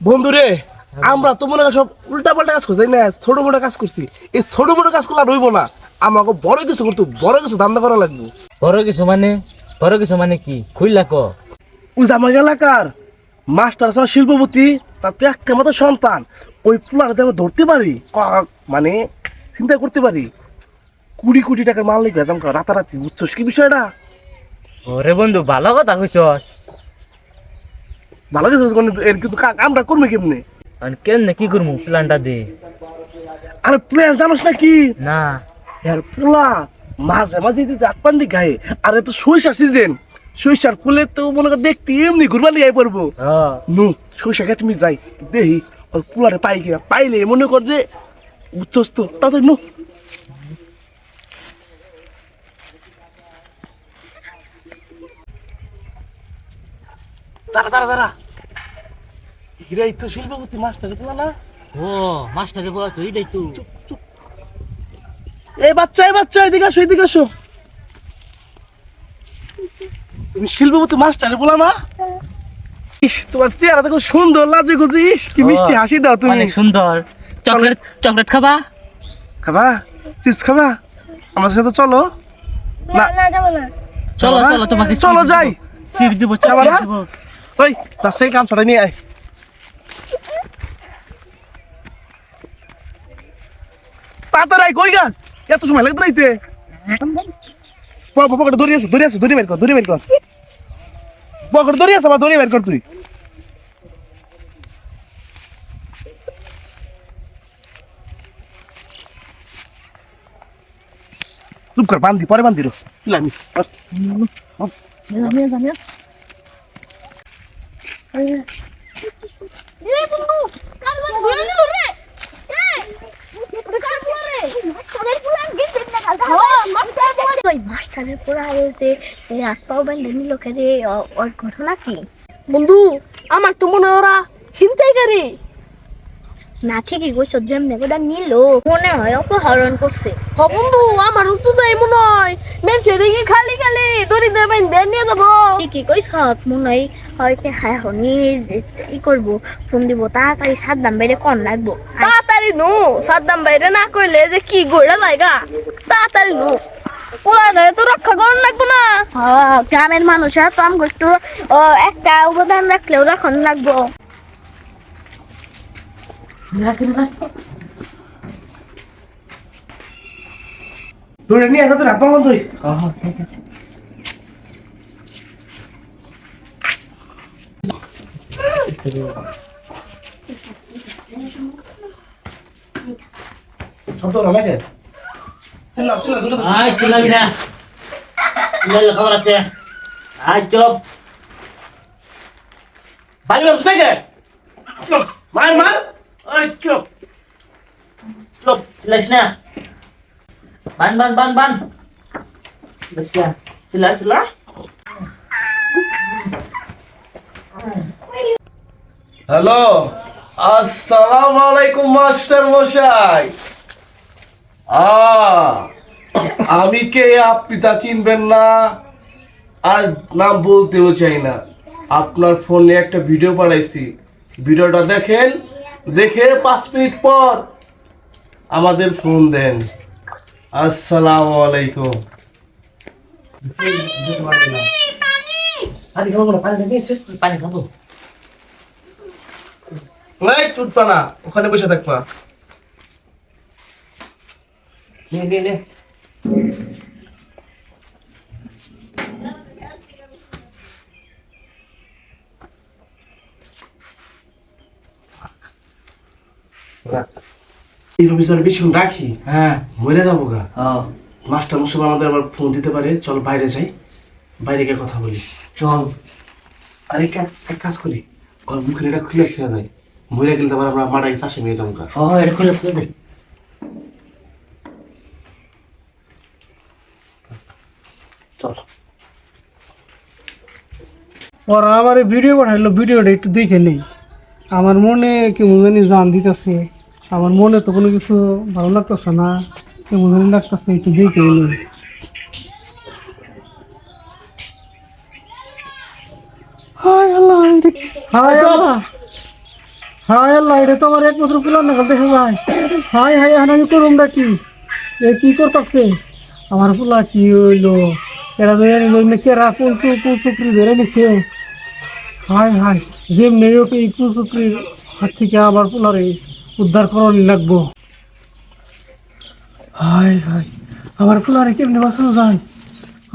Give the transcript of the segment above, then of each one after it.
বন্ধুরে আমরা তো মনে সব উল্টা পাল্টা কাজ করছি না? ছোট মোটো কাজ করছি। এই ছোট মোটো কাজ করলে রইব না। আমাকে বড় কিছু করতে বড় কিছু ধান্দা করা লাগবে। বড় কিছু মানে? বড় কিছু মানে কি? খুললা ক। ওই আমার এলাকার মাস্টার আছে শিল্পপতি তার তো একটা মতো সন্তান। ওই পুলাটাতে আমরা ধরতে পারি মানে চিন্তা করতে পারি। কুড়ি কোটি টাকার মাল লিখে রাতারাতি বুঝছোস কি বিষয়টা? ওরে বন্ধু ভালো কথা কইছস। ভালো কিছু এর কিন্তু আমরা করব কেমনে? কেন কি করমু প্ল্যানটা দে। আরে প্ল্যান জানোস না কি না। এর পোলা মাঝে মাঝে দিতে আট পান্ডি গায়ে আর এ তো সরিষার সিজন সরিষার ফুলে তো মনে কর দেখতে এমনি ঘুরবা নিয়ে পড়ব। নু সরিষা খেতে আমি যাই দেহি ওই পোলারে পাই কিনা। পাইলে মনে কর যে বুঝছস তো তাতে নু। দাঁড়া দাঁড়া দাঁড়া। হিরাই তো শিল্পপতি মাস্টার পোলা না? ও মাস্টারে বলা তো এইটাই তো। এই বাচ্চা এই বাচ্চা এদিকে আসো এদিকে আসো। তুমি শিল্পপতি মাস্টারে বলা না? ইস তোমার চেহারা দেখো সুন্দর লাজে গুজি কি মিষ্টি হাসি দাও তুমি। অনেক সুন্দর। চকলেট চকলেট খাবা? খাবা? চিপস খাবা? আমার সাথে চলো। না। চলো? চলো তোমাকে চলো যাই। চিপ দিব না? দিব। ওই তার সেই কাম ছড়াই নিয়ে আয়। তাড়াতাড়ি কই গাছ? এত সময় লাগতো নাইতে পকেটে দড়ি আছে দড়ি আছে, দড়ি বের কর, দড়ি বের কর। পকেটে দড়ি আছে বা দড়ি বের কর তুই। চুপ কর বান্ধি পরে বান্ধি রো। লামি এই বন্ধু কাল বন্ধ ধরে নিল রে এই কাল ধরে মাস্টারের পুরা গেট না কাল হ্যাঁ মাস্টারের ওই পুরা এসে এই হাত পাও বান্ধে নিল রে ওর ঘটনা কি? বন্ধু আমার তো মনে হয় ওরা চিন্তাই করে না ঠিকই কইছ যেমনে ওটা নিল মনে হয় অপহরণ করছে। হ বন্ধু আমার উঁচু তাই মনে হয় মেনছে দেখি খালি খালি দড়ি দেবেন দেন নিয়ে যাব। ঠিকই কইছ মনে হয় হয়তো হ্যাঁ হনি ই করব ফোন দিব তাড়াতাড়ি সাত দাম বাইরে কন লাগবো? তাড়াতাড়ি নু সাদ্দাম বাইরে না কইলে যে কি গোড়া জায়গা তাড়াতাড়ি নু। পোলা তো রক্ষা করুন লাগবো না। হ্যাঁ, গ্রামের মানুষরা তো আমাকে একটু একটা অবদান রাখলেও রাখন লাগবো। ধরে নিয়ে আসতে রাখবা বন্ধ ঠিক আছে। শব্দ হলো নাকি চিল্লাও চিল্লাও দূরে থাকো। আয় চিল্লাবি না চিল্লালে খবর আছে আয় চপ বাড়ি মানুষ নাকি মার মার আয় চপ চপ চিল্লাইস না বান বান বান বান বস গয়া চিল্লা চিল্লা হ্যালো আসসালামু আলাইকুম মাস্টার মশাই আ আমি কে? আপনি তা চিনবেন না। আর নাম বলতেও চাই না। আপনার ফোনে একটা ভিডিও পাঠাইছি ভিডিওটা দেখেন। দেখে পাঁচ মিনিট পর আমাদের ফোন দেন। আসসালামু আলাইকুম। আরে খাব না পানি নিয়েছে পানি খাব। নাই টুটপা না ওখানে বসে থাকবা নে নে নে এই রবি বেশিক্ষণ রাখি। হ্যাঁ। মরে যাব গা। মাস্টার মশাই আমাদের আবার ফোন দিতে পারে। চল বাইরে যাই। বাইরে গিয়ে কথা বলি। চল। আরে এক কাজ- করি। ওর মুখের এটা খুলে খেয়ে যায় মরে গেলে আবার আমরা মারা গেছে আসে মেয়ে জমকা ও এটা খুলে খুলে দে। ওরা আবার ভিডিও পাঠাইলো ভিডিওটা একটু দেখে নেই। আমার মনে কেমন জানি জান দিতেছে। আমার মনে তো কোনো কিছু ভালো লাগতেছে না কেমন জানি লাগতেছে একটু দেখে নেই। হায় আল্লাহ হায় আল্লাহ। হাই আল্লাহ এটা তো আমার একমাত্র পুলার নাগাল দেখা যায় হাই হাই এখন আমি করুম কি? এ কি করতেছে? আমার পুলা কি হইল? এরা ধরে কেরা কুলসু কুলসুকরি ধরে নিছে? হাই হাই যেমনি ওকে এই কুলসুকরির হাত থেকে আমার পুলারে উদ্ধার করানি লাগবো। হাই হাই আমার পুলারে কেমনে বাঁচানো যায়?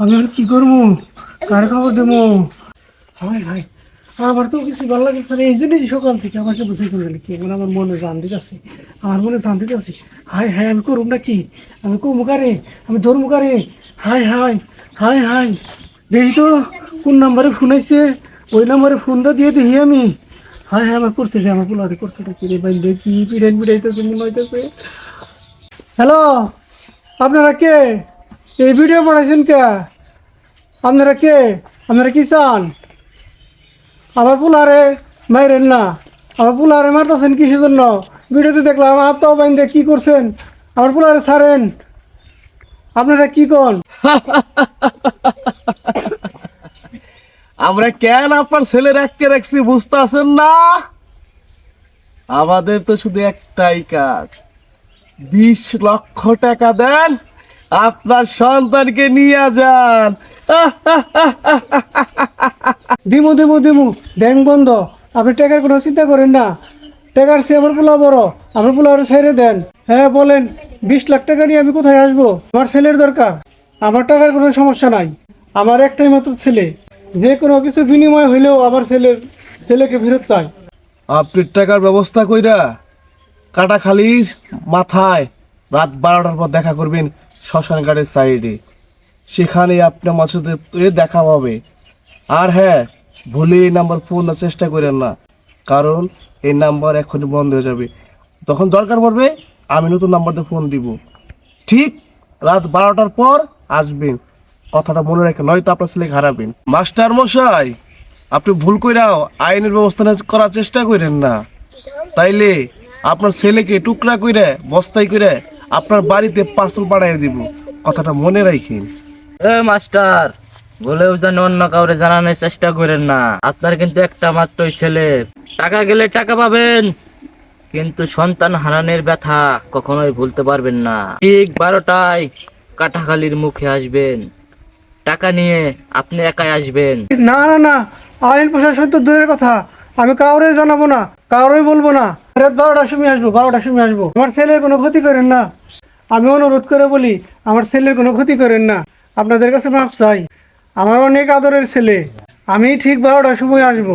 আমি এখন কি করব? কার খবর দেবো? হাই হাই আমার তো কিছু ভালো লাগে স্যার, এই জন্যই সকাল থেকে আমাকে বুঝে করে গেলে কি বলে আমার মনে জান দিতে আছে আমার মনে জান দিতে আছে হাই হাই আমি করুম না কি আমি কমু কারে? আমি ধরমু কারে? হাই হাই হাই হাই দেখি তো, কোন নাম্বারে ফোন আইছে? ওই নাম্বারে ফোনটা দিয়ে দেখি আমি। হাই হ্যাঁ আমার করছে রে আমার পোলারে করছে রে বাইন্দে কি পিড়াইন পিড়াইতেছে মনে হইতেছে। হ্যালো, আপনারা কে? এই ভিডিও বানাইছেন কে? আপনারা কে? আপনারা কি চান? আমার পুলারে মাইরেন না। আমার পুলারে মারতেছেন কিসের জন্য? ভিডিওতে দেখলাম হাত পাও বাইন্দে কি করছেন? আমার পুলারে ছাড়েন। আপনারা কি কন? আমরা কেন আপনার ছেলের এককে রাখছি বুঝতে আছেন না? আমাদের তো শুধু একটাই কাজ। বিশ লক্ষ টাকা দেন, আপনার সন্তানকে নিয়ে যান। দিমু দিমু দিমু, ব্যাংক বন্ধ। আপনি টাকার কোনো চিন্তা করেন না। টাকার সে আমার পোলা বড়। আমার পোলারে ছেড়ে দেন। হ্যাঁ বলেন, বিশ লাখ টাকা নিয়ে আমি কোথায় আসব? আমার ছেলের দরকার। আমার টাকার কোনো সমস্যা নাই। আমার একটাই মাত্র ছেলে। যে কোনো কিছু বিনিময় হইলেও আমার ছেলের ছেলেকে ফেরত চাই। আপনি টাকার ব্যবস্থা কইরা কাটাখালির মাথায় রাত বারোটার পর দেখা করবেন শ্মশান ঘাটের সাইডে। সেখানে আপনার এ দেখা হবে। আর হ্যাঁ ভুলে এই নাম্বার ফোন চেষ্টা করেন না, কারণ এই নাম্বার এখনই বন্ধ হয়ে যাবে। তখন দরকার পড়বে, আমি নতুন নাম্বার দিয়ে ফোন দিব। ঠিক রাত বারোটার পর আসবেন। কথাটা মনে রেখে নয়তো আপনার ছেলে হারাবেন। মাস্টার মশাই, আপনি ভুল কইরাও আইনের ব্যবস্থা করার চেষ্টা করেন না। তাইলে আপনার ছেলেকে টুকরা কইরে, বস্তায় কইরে আপনার বাড়িতে পার্সেল পাঠিয়ে দিব। কথাটা মনে রাখেন এ মাস্টার বলেও যেন অন্য কাউরে জানানোর চেষ্টা করেন না। আপনার কিন্তু একটা মাত্রই ছেলে। টাকা গেলে টাকা পাবেন, কিন্তু সন্তান হারানোর ব্যথা কখনোই ভুলতে পারবেন না। ঠিক বারোটায় কাটাখালির মুখে আসবেন। টাকা নিয়ে আপনি একাই আসবেন। না না না, আইন প্রশাসন তো দূরের কথা। আমি কাউরে জানাব না কাউরে বলব না। রাত বারোটার সময় আসব, বারোটার সময় আসব। আমার ছেলের কোনো ক্ষতি করেন না। আমি অনুরোধ করে বলি, আমার ছেলের কোনো ক্ষতি করেন না। আপনাদের কাছে মাফ চাই। আমার অনেক আদরের ছেলে। আমি ঠিক বারোটার সময় আসব।